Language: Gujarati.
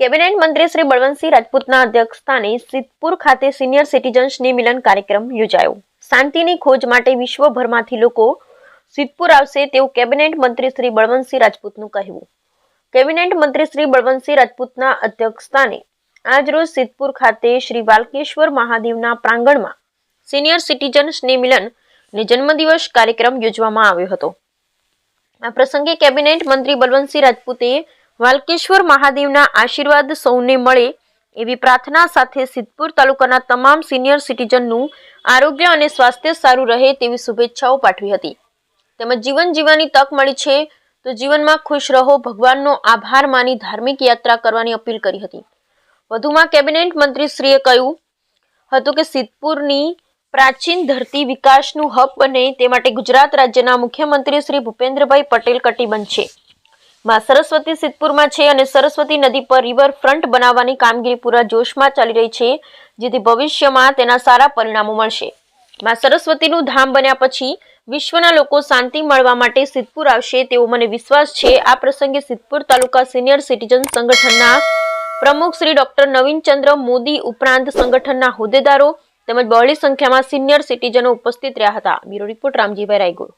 કેબિનેટ મંત્રી શ્રી બળવંતસિંહ રાજપૂતના અધ્યક્ષસ્થાને સિદ્ધપુર ખાતે સિનિયર સિટીઝન્સની મિલન કાર્યક્રમ યોજાયો. શાંતિની ખોજ માટે વિશ્વભરમાંથી લોકો સિદ્ધપુર આવશે તેવું કેબિનેટ મંત્રી શ્રી બળવંતસિંહ રાજપૂતનું કહેવું. કેબિનેટ મંત્રી શ્રી બળવંતસિંહ રાજપૂતના અધ્યક્ષસ્થાને આજરોજ સિદ્ધપુર ખાતે શ્રી બાલકેશ્વર મહાદેવના પ્રાંગણમાં સિનિયર સિટીઝન સ્નેહ મિલન ને જન્મદિવસ કાર્યક્રમ યોજવામાં આવ્યો હતો. આ પ્રસંગે કેબિનેટ મંત્રી બળવંતસિંહ રાજપૂતે વાલકેશ્વર મહાદેવના આશીર્વાદ સૌને મળે એવી પ્રાર્થના સાથે સિદ્ધપુર તાલુકાના તમામ સિનિયર સિટીઝનનું આરોગ્ય અને સ્વાસ્થ્ય સારું રહે તેવી શુભેચ્છાઓ પાઠવી હતી. તેમજ જીવન જીવવાની તક મળી છે તો જીવનમાં ખુશ રહો, ભગવાનનો આભાર માની ધાર્મિક યાત્રા કરવાની અપીલ કરી હતી. વધુમાં કેબિનેટ મંત્રીશ્રીએ કહ્યું હતું કે સિદ્ધપુરની પ્રાચીન ધરતી વિકાસનું હબ બને તે માટે ગુજરાત રાજ્યના મુખ્યમંત્રી શ્રી ભૂપેન્દ્રભાઈ પટેલ કટિબંધ છે. માં સરસ્વતી સિદ્ધપુરમાં છે અને સરસ્વતી નદી પર રિવરફ્રન્ટ બનાવવાની કામગીરી પૂરા જોશમાં ચાલી રહી છે, જેથી ભવિષ્યમાં તેના સારા પરિણામો મળશે. માં સરસ્વતીનું ધામ બન્યા પછી વિશ્વના લોકો શાંતિ મળવા માટે સિદ્ધપુર આવશે તેવો મને વિશ્વાસ છે. આ પ્રસંગે સિદ્ધપુર તાલુકા સિનિયર સિટીઝન સંગઠનના પ્રમુખ શ્રી ડોક્ટર નવીનચંદ્ર મોદી ઉપરાંત સંગઠનના હોદ્દેદારો તેમજ બહોળી સંખ્યામાં સિનિયર સિટીઝનો ઉપસ્થિત રહ્યા હતા. Bureau report Ramjibhai Raygur